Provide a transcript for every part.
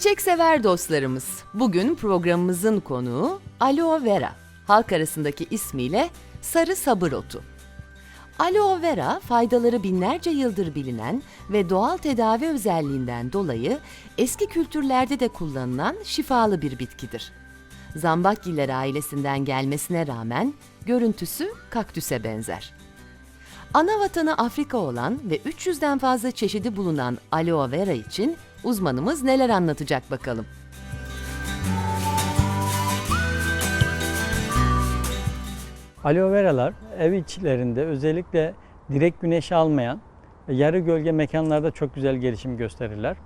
Çiçek sever dostlarımız, bugün programımızın konuğu aloe vera, halk arasındaki ismiyle sarı sabır otu. Aloe vera faydaları binlerce yıldır bilinen ve doğal tedavi özelliğinden dolayı eski kültürlerde de kullanılan şifalı bir bitkidir. Zambakgiller ailesinden gelmesine rağmen görüntüsü kaktüse benzer. Ana vatanı Afrika olan ve 300'den fazla çeşidi bulunan aloe vera için uzmanımız neler anlatacak bakalım. Aloe veralar ev içlerinde özellikle direkt güneş almayan yarı gölge mekanlarda çok güzel gelişim gösterirler.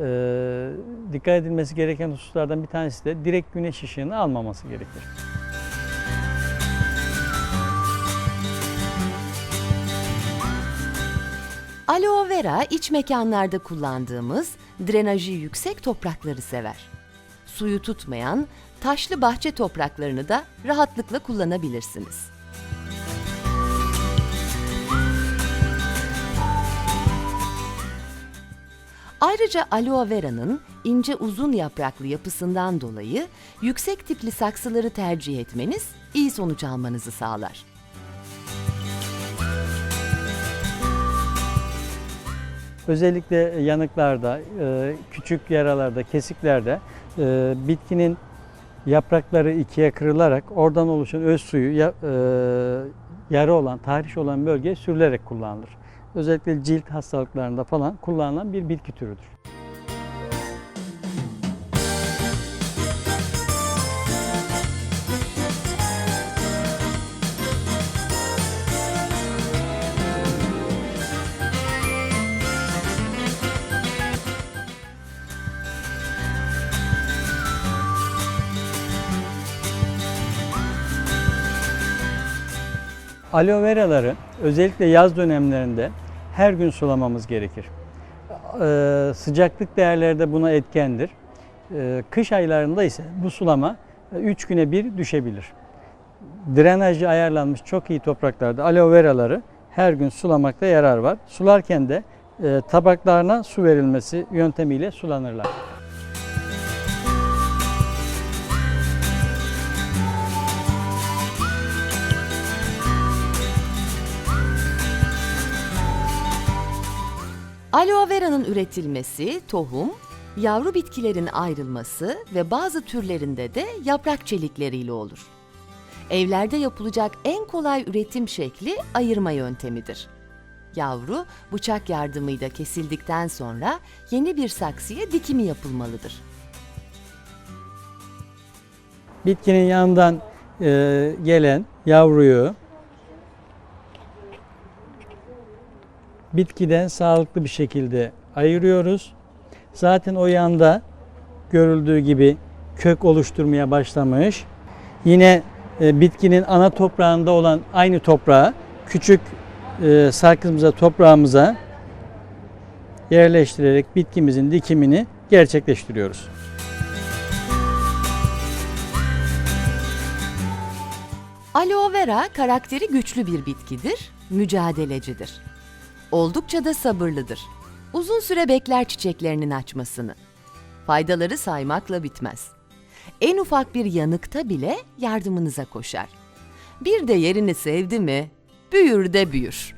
Ee, dikkat edilmesi gereken hususlardan bir tanesi de direkt güneş ışığını almaması gerekir. Aloe vera iç mekanlarda kullandığımız drenajı yüksek toprakları sever. Suyu tutmayan taşlı bahçe topraklarını da rahatlıkla kullanabilirsiniz. Ayrıca aloe vera'nın ince uzun yapraklı yapısından dolayı yüksek tipli saksıları tercih etmeniz iyi sonuç almanızı sağlar. Özellikle yanıklarda, e, küçük yaralarda, kesiklerde e, bitkinin yaprakları ikiye kırılarak oradan oluşan öz suyu ya- e, yara olan, tahriş olan bölgeye sürülerek kullanılır. Özellikle cilt hastalıklarında falan kullanılan bir bitki türüdür. Aloe veraları özellikle yaz dönemlerinde her gün sulamamız gerekir. Ee, sıcaklık değerleri de buna etkendir. Ee, kış aylarında ise bu sulama 3 güne bir düşebilir. Drenajı ayarlanmış çok iyi topraklarda aloe veraları her gün sulamakta yarar var. Sularken de e, tabaklarına su verilmesi yöntemiyle sulanırlar. Aloe vera'nın üretilmesi, tohum, yavru bitkilerin ayrılması ve bazı türlerinde de yaprak çelikleriyle olur. Evlerde yapılacak en kolay üretim şekli ayırma yöntemidir. Yavru bıçak yardımıyla kesildikten sonra yeni bir saksıya dikimi yapılmalıdır. Bitkinin yanından e, gelen yavruyu bitkiden sağlıklı bir şekilde ayırıyoruz. Zaten o yanda görüldüğü gibi kök oluşturmaya başlamış. Yine e, bitkinin ana toprağında olan aynı toprağa küçük e, sarkımıza toprağımıza yerleştirerek bitkimizin dikimini gerçekleştiriyoruz. Aloe vera karakteri güçlü bir bitkidir, mücadelecidir. Oldukça da sabırlıdır. Uzun süre bekler çiçeklerinin açmasını. Faydaları saymakla bitmez. En ufak bir yanıkta bile yardımınıza koşar. Bir de yerini sevdi mi, büyür de büyür.